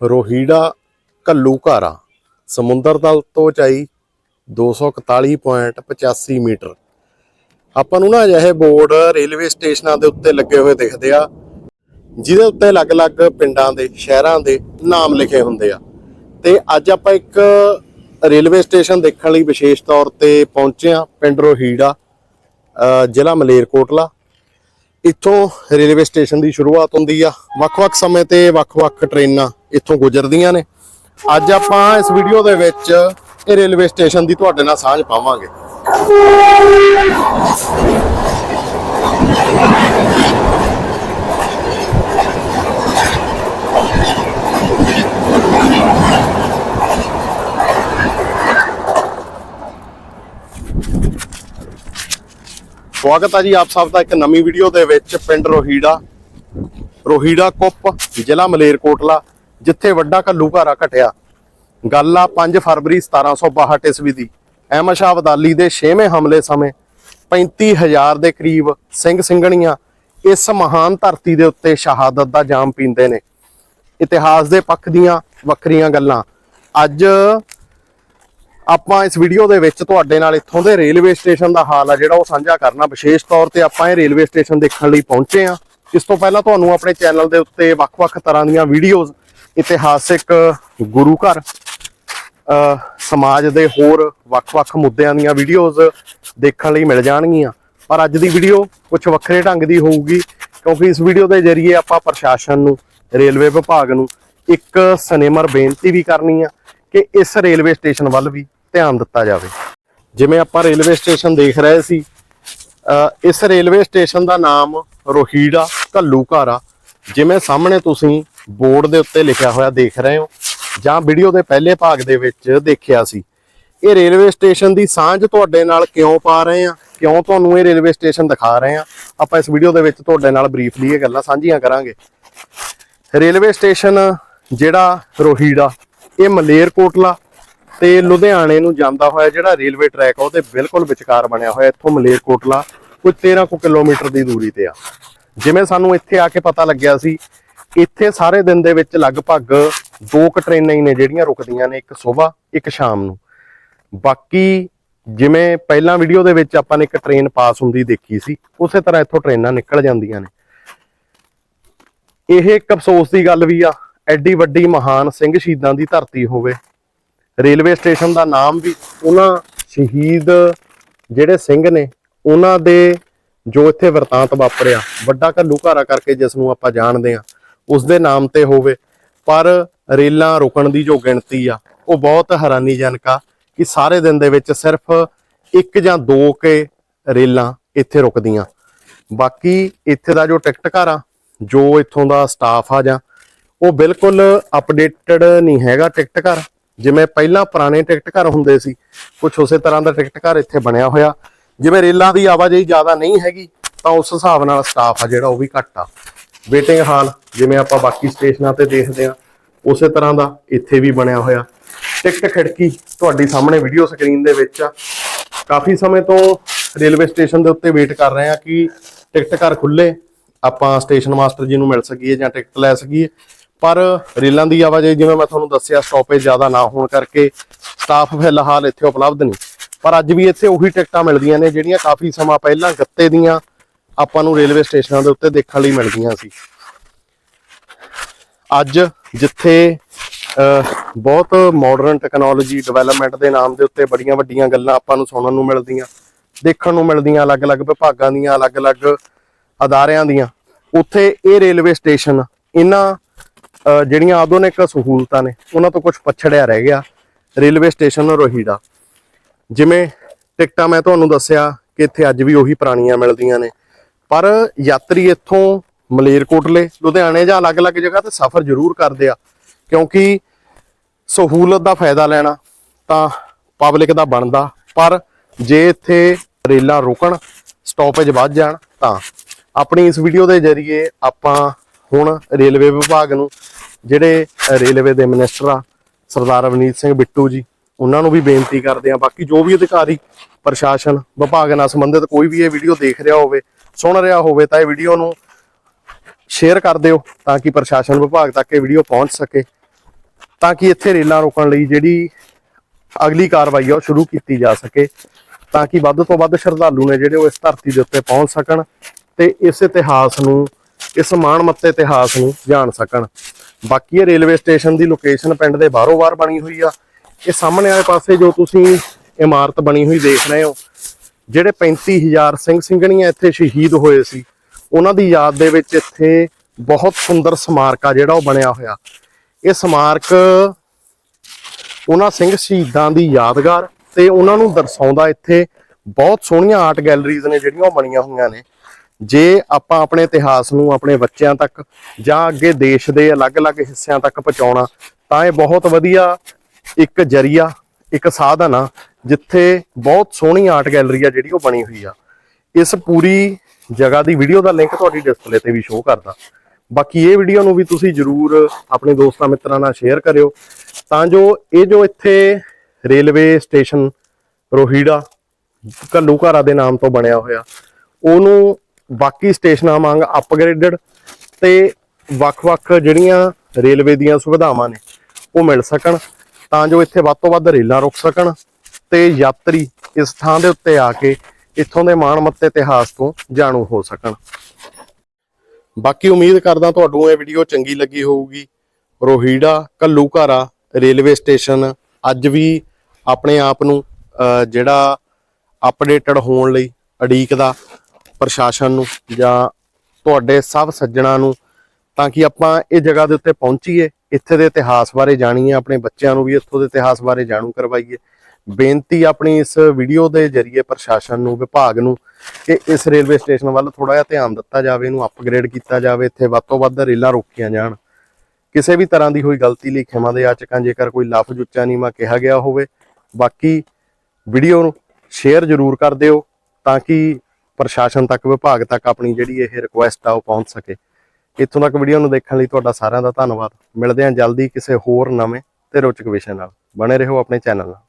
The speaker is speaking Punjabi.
ਰੋਹੀੜਾ ਕੱਲੂ ਸਮੁੰਦਰ ਤਲ ਤੋਂ ਚਾਈ 241.85 ਮੀਟਰ। ਆਪਾਂ ਨੂੰ ਨਾ ਅਜਿਹੇ ਬੋਰਡ ਰੇਲਵੇ ਸਟੇਸ਼ਨਾਂ ਦੇ ਉੱਤੇ ਲੱਗੇ ਹੋਏ ਦਿਖਦੇ ਆ, ਜਿਹਦੇ ਉੱਤੇ ਅਲੱਗ-ਅਲੱਗ ਪਿੰਡਾਂ ਦੇ, ਸ਼ਹਿਰਾਂ ਦੇ ਨਾਮ ਲਿਖੇ ਹੁੰਦੇ ਆ। ਤੇ ਅੱਜ ਆਪਾਂ ਇੱਕ ਰੇਲਵੇ ਸਟੇਸ਼ਨ ਦੇਖਣ ਲਈ ਵਿਸ਼ੇਸ਼ ਤੌਰ ਤੇ ਪਹੁੰਚੇ ਆ, ਪਿੰਡ ਰੋਹੀੜਾ ਜ਼ਿਲ੍ਹਾ ਮਲੇਰਕੋਟਲਾ। ਇੱਥੋਂ ਰੇਲਵੇ ਸਟੇਸ਼ਨ ਦੀ ਸ਼ੁਰੂਆਤ ਹੁੰਦੀ ਆ। ਵੱਖ-ਵੱਖ ਸਮੇਂ ਤੇ ਵੱਖ-ਵੱਖ ਟ੍ਰੇਨਾਂ ਇੱਥੋਂ ਗੁਜ਼ਰਦੀਆਂ ਨੇ। ਅੱਜ ਆਪਾਂ ਇਸ ਵੀਡੀਓ ਦੇ ਵਿੱਚ ਇਹ ਰੇਲਵੇ ਸਟੇਸ਼ਨ ਦੀ ਤੁਹਾਡੇ ਨਾਲ ਸਾਂਝ ਪਾਵਾਂਗੇ। ਸਵਾਗਤ ਹੈ ਜੀ ਆਪ ਸਭ ਦਾ ਇੱਕ ਨਵੀਂ ਵੀਡੀਓ ਦੇ ਵਿੱਚ ਪਿੰਡ ਰੋਹੀੜਾ ਰੋਹੀੜਾ ਕੁੱਪ, ਜ਼ਿਲ੍ਹਾ ਮਲੇਰਕੋਟਲਾ, ਜਿੱਥੇ ਵੱਡਾ ਕੱਲੂ ਘਾਰਾ ਘਟਿਆ। ਗੱਲ ਆ 5 ਫਰਵਰੀ 1762 ਈਸਵੀ ਦੀ। ਅਹਿਮਦ ਸ਼ਾਹ ਅਬਦਾਲੀ ਦੇ 6ਵੇਂ ਹਮਲੇ ਸਮੇਂ 35000 ਦੇ ਕਰੀਬ ਸਿੰਘ ਸਿੰਘਣੀਆਂ ਇਸ ਮਹਾਨ ਧਰਤੀ ਦੇ ਉੱਤੇ ਸ਼ਹਾਦਤ ਦਾ ਜਾਮ ਪੀਂਦੇ ਨੇ। ਇਤਿਹਾਸ ਦੇ ਪੱਖ ਦੀਆਂ ਵੱਖਰੀਆਂ ਗੱਲਾਂ। ਅੱਜ ਆਪਾਂ ਇਸ ਵੀਡੀਓ ਦੇ ਵਿੱਚ ਤੁਹਾਡੇ ਨਾਲ ਇੱਥੋਂ ਦੇ ਰੇਲਵੇ ਸਟੇਸ਼ਨ ਦਾ ਹਾਲ ਆ ਜਿਹੜਾ ਉਹ ਸਾਂਝਾ ਕਰਨਾ। ਵਿਸ਼ੇਸ਼ ਤੌਰ ਤੇ ਆਪਾਂ ਇਹ ਰੇਲਵੇ ਸਟੇਸ਼ਨ ਦੇਖਣ ਲਈ ਪਹੁੰਚੇ ਆ ਇਸ ਤੋਂ ਪਹਿਲਾਂ ਤੁਹਾਨੂੰ ਆਪਣੇ ਚੈਨਲ ਦੇ ਉੱਤੇ ਵੱਖ-ਵੱਖ ਤਰ੍ਹਾਂ ਦੀਆਂ ਵੀਡੀਓਜ਼, ਇਤਿਹਾਸਿਕ ਗੁਰੂ ਘਰ ਸਮਾਜ ਦੇ ਹੋਰ ਵੱਖ-ਵੱਖ ਮੁੱਦਿਆਂ ਦੀਆਂ ਵੀਡੀਓਜ਼ ਦੇਖਣ ਲਈ ਮਿਲ ਜਾਣਗੀਆਂ। ਪਰ ਅੱਜ ਦੀ ਵੀਡੀਓ ਕੁਝ ਵੱਖਰੇ ਢੰਗ ਦੀ ਹੋਊਗੀ, ਕਿਉਂਕਿ ਇਸ ਵੀਡੀਓ ਦੇ ਜ਼ਰੀਏ ਆਪਾਂ ਪ੍ਰਸ਼ਾਸਨ ਨੂੰ, ਰੇਲਵੇ ਵਿਭਾਗ ਨੂੰ ਇੱਕ ਸਨੇਮਰ ਬੇਨਤੀ ਵੀ ਕਰਨੀ ਆ ਕਿ ਇਸ ਰੇਲਵੇ ਸਟੇਸ਼ਨ ਵੱਲ ਵੀ ਧਿਆਨ ਦਿੱਤਾ ਜਾਵੇ। ਜਿਵੇਂ ਆਪਾਂ ਰੇਲਵੇ ਸਟੇਸ਼ਨ ਦੇਖ ਰਹੇ ਸੀ ਇਸ ਰੇਲਵੇ ਸਟੇਸ਼ਨ ਦਾ ਨਾਮ ਰੋਹੀੜਾ ਕੱਲੂ ਘਾਰਾ। ਜਿਵੇਂ ਸਾਹਮਣੇ ਤੁਸੀਂ ਬੋਰਡ ਦੇ ਉੱਤੇ ਲਿਖਿਆ ਹੋਇਆ ਦੇਖ ਰਹੇ ਹੋ, ਜਾਂ ਵੀਡੀਓ ਦੇ ਪਹਿਲੇ ਭਾਗ ਦੇ ਵਿੱਚ ਦੇਖਿਆ ਸੀ। ਇਹ ਰੇਲਵੇ ਸਟੇਸ਼ਨ ਦੀ ਸਾਂਝ ਤੁਹਾਡੇ ਨਾਲ ਕਿਉਂ ਪਾ ਰਹੇ ਆ ਕਿਉਂ ਤੁਹਾਨੂੰ ਇਹ ਰੇਲਵੇ ਸਟੇਸ਼ਨ ਦਿਖਾ ਰਹੇ ਆ ਆਪਾਂ ਇਸ ਵੀਡੀਓ ਦੇ ਵਿੱਚ ਤੁਹਾਡੇ ਨਾਲ ਬਰੀਫਲੀ ਇਹ ਗੱਲਾਂ ਸਾਂਝੀਆਂ ਕਰਾਂਗੇ। ਰੇਲਵੇ ਸਟੇਸ਼ਨ ਜਿਹੜਾ ਰੋਹੀੜਾ, ਇਹ ਮਲੇਰਕੋਟਲਾ ਤੇ ਲੁਧਿਆਣੇ ਨੂੰ ਜਾਂਦਾ ਹੋਇਆ ਜਿਹੜਾ ਰੇਲਵੇ ਟਰੈਕ ਆ, ਉਹਦੇ ਬਿਲਕੁਲ ਵਿਚਕਾਰ ਬਣਿਆ ਹੋਇਆ ਇੱਥੋਂ ਮਲੇਰਕੋਟਲਾ ਕੋਈ 13 ਕੁ ਕਿਲੋਮੀਟਰ ਦੀ ਦੂਰੀ ਤੇ ਆ। ਜਿਵੇਂ ਸਾਨੂੰ ਇੱਥੇ ਆ ਕੇ ਪਤਾ ਲੱਗਿਆ ਸੀ, ਇੱਥੇ ਸਾਰੇ ਦਿਨ ਦੇ ਵਿੱਚ ਲਗਭਗ ਦੋ ਕੁ ਟ੍ਰੇਨਾਂ ਹੀ ਨੇ ਜਿਹੜੀਆਂ ਰੁਕਦੀਆਂ ਨੇ ਇੱਕ ਸਵੇਰ, ਇੱਕ ਸ਼ਾਮ ਨੂੰ। ਬਾਕੀ ਜਿਵੇਂ ਪਹਿਲਾਂ ਵੀਡੀਓ ਦੇ ਵਿੱਚ ਆਪਾਂ ਨੇ ਇੱਕ ਟ੍ਰੇਨ ਪਾਸ ਹੁੰਦੀ ਦੇਖੀ ਸੀ, ਉਸੇ ਤਰ੍ਹਾਂ ਇੱਥੋਂ ਟ੍ਰੇਨਾਂ ਨਿਕਲ ਜਾਂਦੀਆਂ ਨੇ। ਇਹ ਇੱਕ ਅਫਸੋਸ ਦੀ ਗੱਲ ਵੀ ਆ, ਐਡੀ ਵੱਡੀ ਮਹਾਨ ਸਿੰਘ ਸ਼ਹੀਦਾਂ ਦੀ ਧਰਤੀ ਹੋਵੇ ਰੇਲਵੇ ਸਟੇਸ਼ਨ ਦਾ ਨਾਮ ਵੀ ਉਹਨਾਂ ਸ਼ਹੀਦ ਜਿਹੜੇ ਸਿੰਘ ਨੇ, ਉਹਨਾਂ ਦੇ ਜੋ ਇੱਥੇ ਵਰਤਾਂਤ ਵਾਪਰਿਆ, ਵੱਡਾ ਘੱਲੂ ਘਾਰਾ ਕਰਕੇ ਜਿਸ ਨੂੰ ਆਪਾਂ ਜਾਣਦੇ ਆ ਉਸ ਦੇ ਨਾਮ ਤੇ ਹੋਵੇ। ਪਰ ਰੇਲਾਂ ਰੁਕਣ ਦੀ ਜੋ ਗਿਣਤੀ ਆ, ਉਹ ਬਹੁਤ ਹੈਰਾਨੀਜਨਕ ਆ ਕਿ ਸਾਰੇ ਦਿਨ ਦੇ ਵਿੱਚ ਸਿਰਫ ਇੱਕ ਜਾਂ ਦੋ ਕੇ ਰੇਲਾਂ ਇੱਥੇ ਰੁਕਦੀਆਂ। ਬਾਕੀ ਇੱਥੇ ਦਾ ਜੋ ਟਿਕਟ ਘਰ ਆ, ਜੋ ਇੱਥੋਂ ਦਾ ਸਟਾਫ ਆ ਜਾਂ, ਉਹ ਬਿਲਕੁਲ ਅਪਡੇਟਡ ਨਹੀਂ ਹੈਗਾ ਟਿਕਟ ਘਰ। ਜਿਵੇਂ ਪਹਿਲਾਂ ਪੁਰਾਣੇ ਟਿਕਟ ਘਰ ਹੁੰਦੇ ਸੀ ਕੁਝ ਉਸੇ ਤਰ੍ਹਾਂ ਦਾ ਟਿਕਟ ਘਰ ਇੱਥੇ ਬਣਿਆ ਹੋਇਆ। ਜਿਵੇਂ ਰੇਲਾਂ ਦੀ ਆਵਾਜਾਈ ਜ਼ਿਆਦਾ ਨਹੀਂ ਹੈਗੀ, ਤਾਂ ਉਸ ਹਿਸਾਬ ਨਾਲ ਸਟਾਫ ਆ ਜਿਹੜਾ ਉਹ ਵੀ ਘੱਟ ਆ। ਵੇਟਿੰਗ ਹਾਲ, ਜਿਵੇਂ ਆਪਾਂ ਬਾਕੀ ਸਟੇਸ਼ਨਾਂ ਤੇ ਦੇਖਦੇ ਆ ਉਸੇ ਤਰ੍ਹਾਂ ਦਾ ਇੱਥੇ ਵੀ ਬਣਿਆ ਹੋਇਆ। ਟਿਕਟ ਖਿੜਕੀ, ਤੁਹਾਡੀ ਸਾਹਮਣੇ ਵੀਡੀਓ ਸਕਰੀਨ ਦੇ ਵਿੱਚ ਆ। ਕਾਫੀ ਸਮੇਂ ਤੋਂ ਰੇਲਵੇ ਸਟੇਸ਼ਨ ਦੇ ਉੱਤੇ ਵੇਟ ਕਰ ਰਹੇ ਆ ਕਿ ਟਿਕਟ ਘਰ ਖੁੱਲੇ, ਆਪਾਂ ਸਟੇਸ਼ਨ ਮਾਸਟਰ ਜੀ ਨੂੰ ਮਿਲ ਸਕੀਏ ਜਾਂ ਟਿਕਟ ਲੈ ਸਕੀਏ। ਪਰ ਰੇਲਾਂ ਦੀ ਆਵਾਜਾਈ ਜਿਵੇਂ ਮੈਂ ਤੁਹਾਨੂੰ ਦੱਸਿਆ ਸਟਾਪੇਜ ਜ਼ਿਆਦਾ ਨਾ ਹੋਣ ਕਰਕੇ ਸਟਾਫ ਫਿਲਹਾਲ ਇੱਥੇ ਉਪਲਬਧ ਨਹੀਂ। ਪਰ ਅੱਜ ਵੀ ਇੱਥੇ ਉਹੀ ਟਿਕਟਾਂ ਮਿਲਦੀਆਂ ਨੇ ਜਿਹੜੀਆਂ ਕਾਫੀ ਸਮਾਂ ਪਹਿਲਾਂ ਗੱਤੇ ਦੀਆਂ ਆਪਾਂ ਨੂੰ ਰੇਲਵੇ ਸਟੇਸ਼ਨਾਂ ਦੇ ਉੱਤੇ ਦੇਖਣ ਲਈ ਮਿਲਦੀਆਂ ਸੀ। ਅੱਜ ਜਿੱਥੇ ਬਹੁਤ ਮਾਡਰਨ ਟੈਕਨੋਲੋਜੀ ਡਿਵੈਲਪਮੈਂਟ ਦੇ ਨਾਮ ਦੇ ਉੱਤੇ ਬੜੀਆਂ ਵੱਡੀਆਂ ਗੱਲਾਂ ਆਪਾਂ ਨੂੰ ਸੁਣਨ ਨੂੰ ਮਿਲਦੀਆਂ, ਦੇਖਣ ਨੂੰ ਮਿਲਦੀਆਂ, ਅਲੱਗ-ਅਲੱਗ ਵਿਭਾਗਾਂ ਦੀਆਂ, ਅਲੱਗ-ਅਲੱਗ ਅਦਾਰਿਆਂ ਦੀਆਂ, ਉੱਥੇ ਇਹ ਰੇਲਵੇ ਸਟੇਸ਼ਨ, ਇਹਨਾਂ ਜਿਹੜੀਆਂ ਆਧੁਨਿਕ ਸਹੂਲਤਾਂ ਨੇ, ਉਹਨਾਂ ਤੋਂ ਕੁਝ ਪਛੜਿਆ ਰਹਿ ਗਿਆ ਰੇਲਵੇ ਸਟੇਸ਼ਨ ਰੋਹੀੜਾ ਜਿਵੇਂ ਟਿਕਟਾਂ ਮੈਂ ਤੁਹਾਨੂੰ ਦੱਸਿਆ ਕਿ ਇੱਥੇ ਅੱਜ ਵੀ ਉਹੀ ਪੁਰਾਣੀਆਂ ਮਿਲਦੀਆਂ ਨੇ। ਪਰ ਯਾਤਰੀ ਇੱਥੋਂ ਮਲੇਰਕੋਟਲੇ, ਲੁਧਿਆਣੇ ਜਾਂ ਅਲੱਗ-ਅਲੱਗ ਜਗ੍ਹਾ ਤੇ ਸਫ਼ਰ ਜ਼ਰੂਰ ਕਰਦੇ ਆ, ਕਿਉਂਕਿ ਸਹੂਲਤ ਦਾ ਫਾਇਦਾ ਲੈਣਾ ਤਾਂ ਪਬਲਿਕ ਦਾ ਬਣਦਾ। ਪਰ ਜੇ ਇੱਥੇ ਰੇਲਾਂ ਰੁਕਣ ਸਟਾਪੇਜ ਵੱਧ ਜਾਣ ਤਾਂ ਆਪਣੀ ਇਸ ਵੀਡੀਓ ਦੇ ਜ਼ਰੀਏ ਆਪਾਂ ਹੁਣ ਰੇਲਵੇ ਵਿਭਾਗ ਨੂੰ, ਜਿਹੜੇ ਰੇਲਵੇ ਦੇ ਮਿਨਿਸਟਰ ਆ, ਸਰਦਾਰ ਰਵਨੀਤ ਸਿੰਘ ਬਿੱਟੂ ਜੀ, ਉਹਨਾਂ ਨੂੰ ਵੀ ਬੇਨਤੀ ਕਰਦੇ ਆ ਬਾਕੀ ਜੋ ਵੀ ਅਧਿਕਾਰੀ, ਪ੍ਰਸ਼ਾਸਨ, ਵਿਭਾਗ ਨਾਲ ਸੰਬੰਧਿਤ ਕੋਈ ਵੀ ਇਹ ਵੀਡੀਓ ਦੇਖ ਰਿਹਾ ਹੋਵੇ, ਸੁਣ ਰਿਹਾ ਹੋਵੇ, ਤਾਂ ਇਹ ਵੀਡੀਓ ਨੂੰ ਸ਼ੇਅਰ ਕਰ ਦਿਓ, ਤਾਂ ਕਿ ਪ੍ਰਸ਼ਾਸਨ ਵਿਭਾਗ ਤੱਕ ਇਹ ਵੀਡੀਓ ਪਹੁੰਚ ਸਕੇ, ਤਾਂ ਕਿ ਇੱਥੇ ਰੇਲਾਂ ਰੋਕਣ ਲਈ ਜਿਹੜੀ ਅਗਲੀ ਕਾਰਵਾਈ ਆ, ਉਹ ਸ਼ੁਰੂ ਕੀਤੀ ਜਾ ਸਕੇ, ਤਾਂ ਕਿ ਵੱਧ ਤੋਂ ਵੱਧ ਸ਼ਰਧਾਲੂ ਨੇ ਜਿਹੜੇ ਉਹ ਇਸ ਧਰਤੀ ਦੇ ਉੱਤੇ ਪਹੁੰਚ ਸਕਣ, ਤੇ ਇਸ ਇਤਿਹਾਸ ਨੂੰ ਇਸ ਮਾਣਮੱਤੇ ਇਤਿਹਾਸ ਨੂੰ ਜਾਣ ਸਕਣ। ਬਾਕੀ ਇਹ ਰੇਲਵੇ ਸਟੇਸ਼ਨ ਦੀ ਲੋਕੇਸ਼ਨ ਪਿੰਡ ਦੇ ਬਾਹਰੋਂ ਬਾਹਰ ਬਣੀ ਹੋਈ ਆ। ਇਹ ਸਾਹਮਣੇ ਵਾਲੇ ਪਾਸੇ ਜੋ ਤੁਸੀਂ ਇਮਾਰਤ ਬਣੀ ਹੋਈ ਦੇਖ ਰਹੇ ਹੋ, ਜਿਹੜੇ 35000 ਸਿੰਘ ਸਿੰਘਣੀਆਂ ਇੱਥੇ ਸ਼ਹੀਦ ਹੋਏ ਸੀ, ਉਹਨਾਂ ਦੀ ਯਾਦ ਦੇ ਵਿੱਚ ਇੱਥੇ ਬਹੁਤ ਸੁੰਦਰ ਸਮਾਰਕ ਆ ਜਿਹੜਾ ਉਹ ਬਣਿਆ ਹੋਇਆ। ਇਹ ਸਮਾਰਕ ਉਹਨਾਂ ਸਿੰਘ ਸ਼ਹੀਦਾਂ ਦੀ ਯਾਦਗਾਰ ਤੇ ਉਹਨਾਂ ਨੂੰ ਦਰਸਾਉਂਦਾ ਇੱਥੇ ਬਹੁਤ ਸੋਹਣੀਆਂ ਆਰਟ ਗੈਲਰੀਜ਼ ਨੇ ਜਿਹੜੀਆਂ ਉਹ ਬਣੀਆਂ ਹੋਈਆਂ ਨੇ। ਜੇ ਆਪਾਂ ਆਪਣੇ ਇਤਿਹਾਸ ਨੂੰ ਆਪਣੇ ਬੱਚਿਆਂ ਤੱਕ ਜਾਂ ਅੱਗੇ ਦੇਸ਼ ਦੇ ਅਲੱਗ-ਅਲੱਗ ਹਿੱਸਿਆਂ ਤੱਕ ਪਹੁੰਚਾਉਣਾ, ਤਾਂ ਇਹ ਬਹੁਤ ਵਧੀਆ ਇੱਕ ਜਰੀਆ, ਇੱਕ ਸਾਧਨ ਆ, ਜਿੱਥੇ ਬਹੁਤ ਸੋਹਣੀ ਆਰਟ ਗੈਲਰੀ ਆ ਜਿਹੜੀ ਉਹ ਬਣੀ ਹੋਈ ਆ। ਇਸ ਪੂਰੀ ਜਗ੍ਹਾ ਦੀ ਵੀਡੀਓ ਦਾ ਲਿੰਕ ਤੁਹਾਡੀ ਡਿਸਪਲੇ ਤੇ ਵੀ ਸ਼ੋਅ ਕਰਦਾ। ਬਾਕੀ ਇਹ ਵੀਡੀਓ ਨੂੰ ਵੀ ਤੁਸੀਂ ਜਰੂਰ ਆਪਣੇ ਦੋਸਤਾਂ ਮਿੱਤਰਾਂ ਨਾਲ ਸ਼ੇਅਰ ਕਰਿਓ। ਤਾਂ ਜੋ ਇਹ ਜੋ ਇੱਥੇ ਰੇਲਵੇ ਸਟੇਸ਼ਨ ਰੋਹੀੜਾ ਘੱਲੂਘਾਰਾ ਦੇ ਨਾਮ ਤੋਂ ਬਣਿਆ ਹੋਇਆ, ਉਹਨੂੰ ਬਾਕੀ ਸਟੇਸ਼ਨਾਂ ਵਾਂਗ ਅਪਗ੍ਰੇਡਡ ਤੇ ਵੱਖ-ਵੱਖ ਜਿਹੜੀਆਂ ਰੇਲਵੇ ਦੀਆਂ ਸੁਵਿਧਾਵਾਂ ਨੇ ਉਹ ਮਿਲ ਸਕਣ। ਤਾਂ ਜੋ ਇੱਥੇ ਵੱਧ ਤੋਂ ਵੱਧ ਰੇਲਾਂ ਰੁਕ ਸਕਣ ਤੇ ਯਾਤਰੀ ਇਸ ਥਾਂ ਦੇ ਉੱਤੇ ਆ ਕੇ ਇੱਥੋਂ ਦੇ ਮਾਣਮੱਤੇ ਇਤਿਹਾਸ ਤੋਂ ਜਾਣੂ ਹੋ ਸਕਣ। ਬਾਕੀ ਉਮੀਦ ਕਰਦਾ ਤੁਹਾਨੂੰ ਇਹ ਵੀਡੀਓ ਚੰਗੀ ਲੱਗੀ ਹੋਊਗੀ। ਰੋਹੀੜਾ ਘੱਲੂਘਾਰਾ ਰੇਲਵੇ ਸਟੇਸ਼ਨ ਅੱਜ ਵੀ ਆਪਣੇ ਆਪ ਨੂੰ ਅਹ, ਜਿਹੜਾ ਅਪਡੇਟਡ ਹੋਣ ਲਈ ਅਡੀਕਦਾ ਪ੍ਰਸ਼ਾਸਨ ਨੂੰ ਜਾਂ ਤੁਹਾਡੇ ਸਭ ਸੱਜਣਾ ਨੂੰ ਤਾਂ ਕਿ ਆਪਾਂ ਇਹ ਜਗ੍ਹਾ ਦੇ ਉੱਤੇ ਪਹੁੰਚੀਏ, ਇੱਥੇ ਦੇ ਇਤਿਹਾਸ ਬਾਰੇ ਜਾਣੀਏ, ਆਪਣੇ ਬੱਚਿਆਂ ਨੂੰ ਵੀ ਇੱਥੋਂ ਦੇ ਇਤਿਹਾਸ ਬਾਰੇ ਜਾਣੂ ਕਰਵਾਈਏ। ਬੇਨਤੀ ਆਪਣੀ ਇਸ ਵੀਡੀਓ ਦੇ ਜ਼ਰੀਏ ਪ੍ਰਸ਼ਾਸਨ ਨੂੰ, ਵਿਭਾਗ ਨੂੰ ਕਿ ਇਸ ਰੇਲਵੇ ਸਟੇਸ਼ਨ ਵੱਲ ਥੋੜਾ ਜਿਹਾ ਧਿਆਨ ਦਿੱਤਾ ਜਾਵੇ, ਇਹਨੂੰ ਅਪਗ੍ਰੇਡ ਕੀਤਾ ਜਾਵੇ, ਇੱਥੇ ਵੱਧ ਤੋਂ ਵੱਧ ਰੇਲਾਂ ਰੋਕੀਆਂ ਜਾਣ। ਕਿਸੇ ਵੀ ਤਰ੍ਹਾਂ ਦੀ ਹੋਈ ਗਲਤੀ ਲਈ ਖਿਮਾ ਦੇ ਆਚਕਾਂ ਜੇਕਰ ਕੋਈ ਲਫ਼ਜ਼ ਉੱਚਾ ਨੀਵਾਂ ਕਿਹਾ ਗਿਆ ਹੋਵੇ, ਬਾਕੀ ਵੀਡੀਓ ਨੂੰ ਸ਼ੇਅਰ ਜ਼ਰੂਰ ਕਰ ਦਿਓ ਤਾਂ ਕਿ ਪ੍ਰਸ਼ਾਸਨ ਤੱਕ, ਵਿਭਾਗ ਤੱਕ ਆਪਣੀ ਜਿਹੜੀ ਇਹ ਰਿਕੁਐਸਟ ਆ ਉਹ ਪਹੁੰਚ ਸਕੇ। ਇੱਥੋਂ ਤੱਕ ਵੀਡੀਓ ਨੂੰ ਦੇਖਣ ਲਈ ਤੁਹਾਡਾ ਸਾਰਿਆਂ ਦਾ ਧੰਨਵਾਦ। ਮਿਲਦੇ ਹਾਂ ਜਲਦੀ ਕਿਸੇ ਹੋਰ ਨਵੇਂ ਤੇ ਰੋਚਕ ਵਿਸ਼ੇ ਨਾਲ। ਬਣੇ ਰਹੋ ਆਪਣੇ ਚੈਨਲ ਨਾਲ।